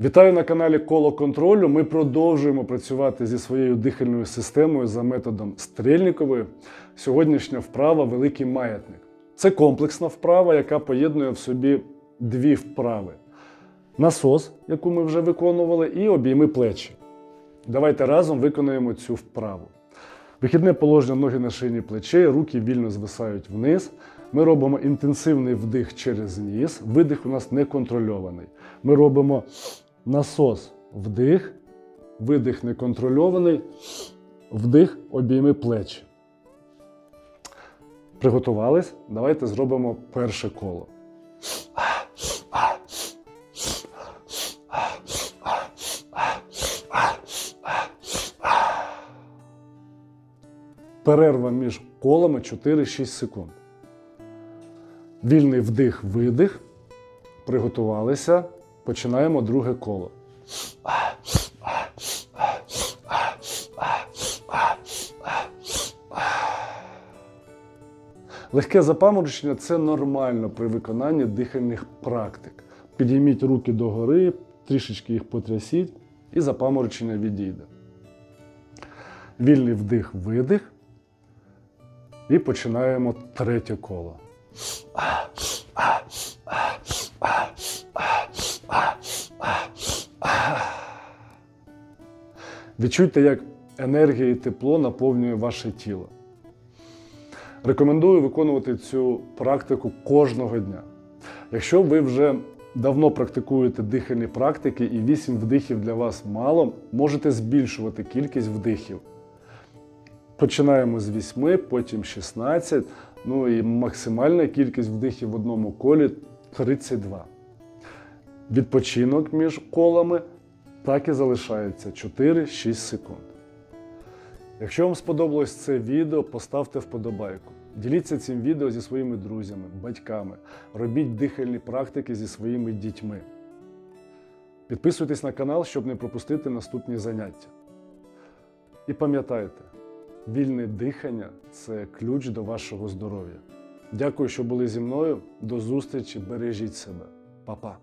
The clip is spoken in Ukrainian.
Вітаю на каналі Коло контролю. Ми продовжуємо працювати зі своєю дихальною системою за методом стрільникової. Сьогоднішня вправа великий маятник. Це комплексна вправа, яка поєднує в собі дві вправи: насос, яку ми вже виконували, і обійми плечі. Давайте разом виконуємо цю вправу. Вихідне положення ноги на шиї плечей, руки вільно звисають вниз. Ми робимо інтенсивний вдих через ніс. Видих у нас неконтрольований. Ми робимо насос вдих, видих неконтрольований, вдих, обійми плечі. Приготувались? Давайте зробимо перше коло. Перерва між колами 4-6 секунд. Вільний вдих, видих. Приготувалися. Починаємо друге коло. Легке запаморочення це нормально при виконанні дихальних практик. Підійміть руки догори, трішечки їх потрясіть, і запаморочення відійде. Вільний вдих, видих. І починаємо третє коло. Відчуйте, як енергія і тепло наповнює ваше тіло. Рекомендую виконувати цю практику кожного дня. Якщо ви вже давно практикуєте дихальні практики і 8 вдихів для вас мало, можете збільшувати кількість вдихів. Починаємо з 8, потім 16, ну і максимальна кількість вдихів в одному колі 32. Відпочинок між колами так і залишається 4-6 секунд. Якщо вам сподобалось це відео, поставте вподобайку. Діліться цим відео зі своїми друзями, батьками. Робіть дихальні практики зі своїми дітьми. Підписуйтесь на канал, щоб не пропустити наступні заняття. І пам'ятайте, вільне дихання це ключ до вашого здоров'я. Дякую, що були зі мною. До зустрічі, бережіть себе. Па-па.